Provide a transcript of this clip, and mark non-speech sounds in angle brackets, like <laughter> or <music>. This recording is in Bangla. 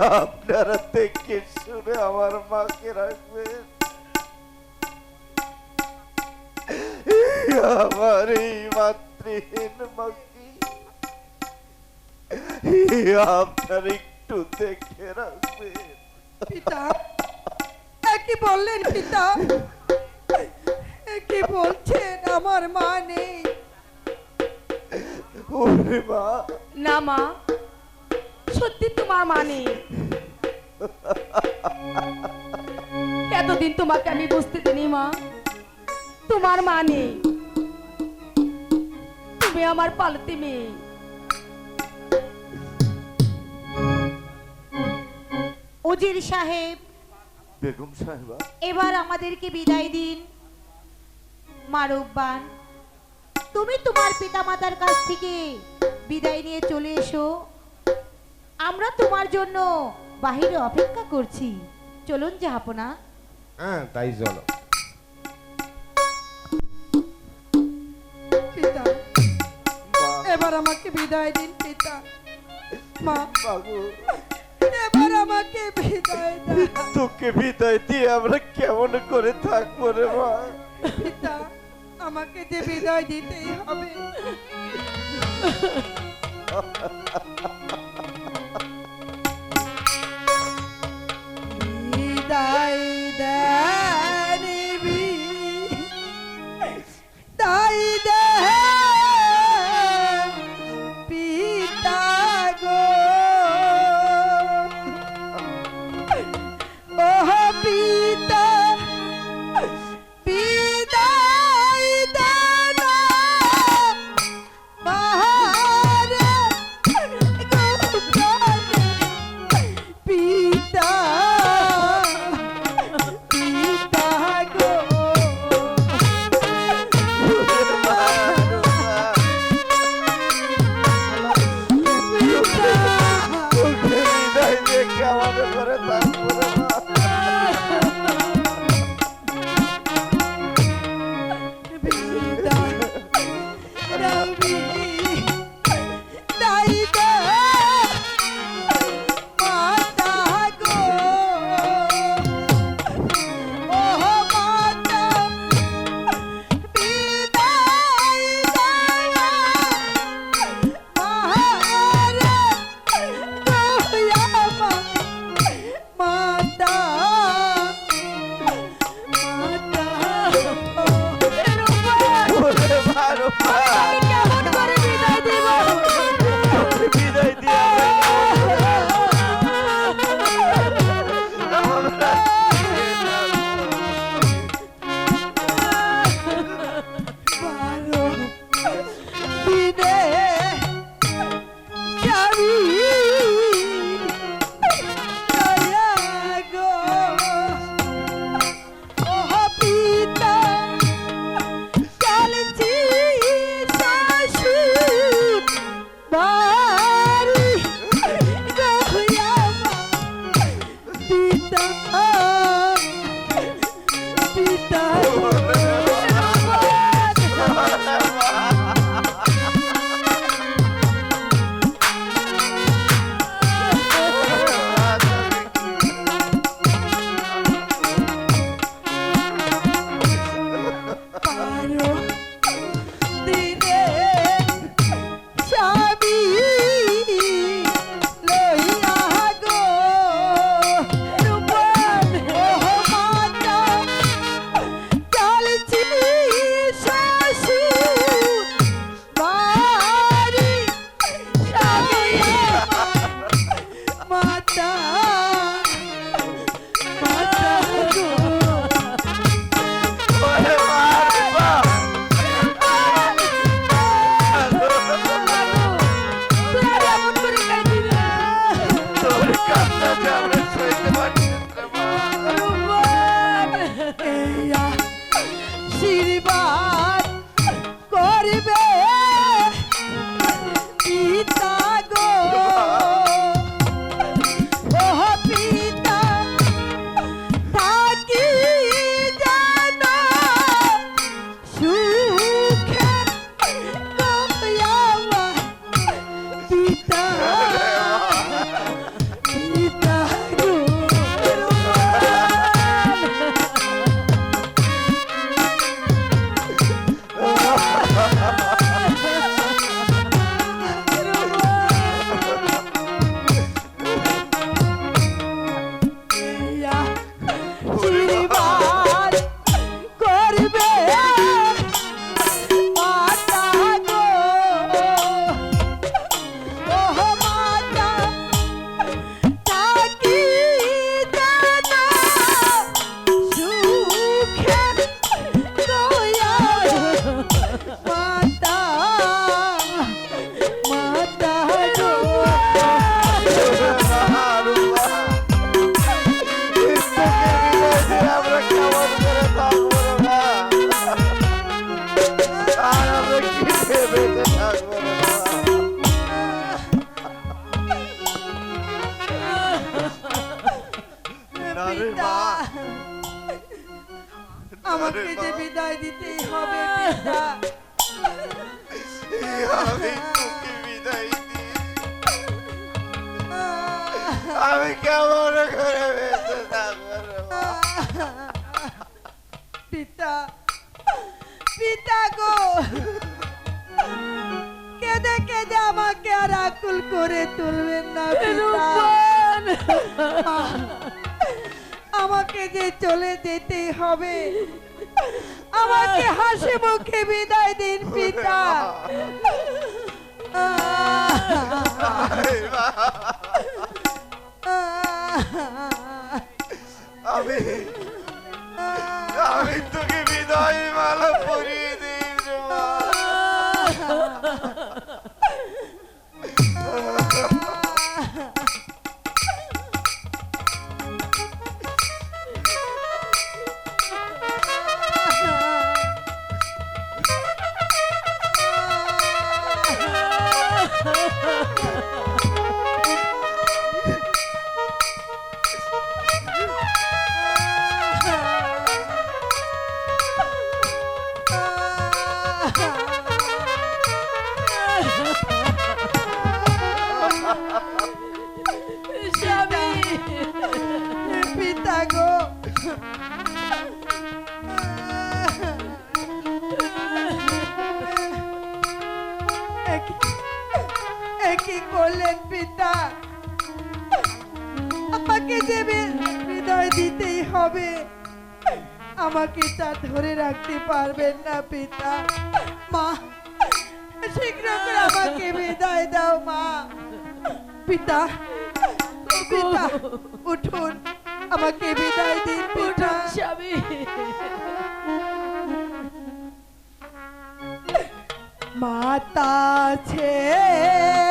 আপনারা দেখে শুনে আমার মাকে রাখবেন। আমার এই মাতৃহীন মাকে। আপনার একটু দেখে রাখবেন। পিতা কি বললেন পিতা? কি বলছেন? আমার মা নেই। মা। না মা সত্যি তোমার মানে? এতদিন তোমাকে আমি বুঝতে দিনি মা। তোমার মানে? তুমি আমার পালতি মেয়ে। উজির সাহেব বেগম সাহেবা। এবার আমাদেরকে বিদায় দিন। মারব্বান তুমি তোমার পিতামাতার কাছ থেকে বিদায় নিয়ে চলে এসো। আমরা তোমার জন্য বাহিরে অপেক্ষা করছি। চলুন জাহাপনা। হ্যাঁ তাই চলো। পিতা এবার আমাকে বিদায় দিন পিতা। মা মাগো এবার আমাকে বিদায় দাও। তোকে বিদায় দিয়ে আমরা কেমন করে থাকব রে মা? পিতা আমাকে যে বিদায় দিতেই হবে। <laughs> আমাকে যে বিদায় দিতেই হবে পিতা। আমি তোকে বিদায় দিই। আমি কেমন করে বেঁচে থাকব পিতা পিতা গো। কেঁদে কেঁদে আমাকে আর আকুল করে তুলবেন না পিতা। আমাকে যে চলে যেতে হবে। আমাকে হাসি মুখে বিদায় দিন, পিতা। আমি তোকে বিদায় মালা পরিয়ে পিতা করলেন পিতা আমাকে যে বি- হৃদয় দিতেই হবে। আমাকে তা ধরে রাখতে পারবেন না পিতা। মা শীঘ্র করে আমাকে বিদায় দাও মা। পিতা পিতা উঠুন আমাকে বিদায় দিন পিতা। স্বামী। মাতা ছেড়ে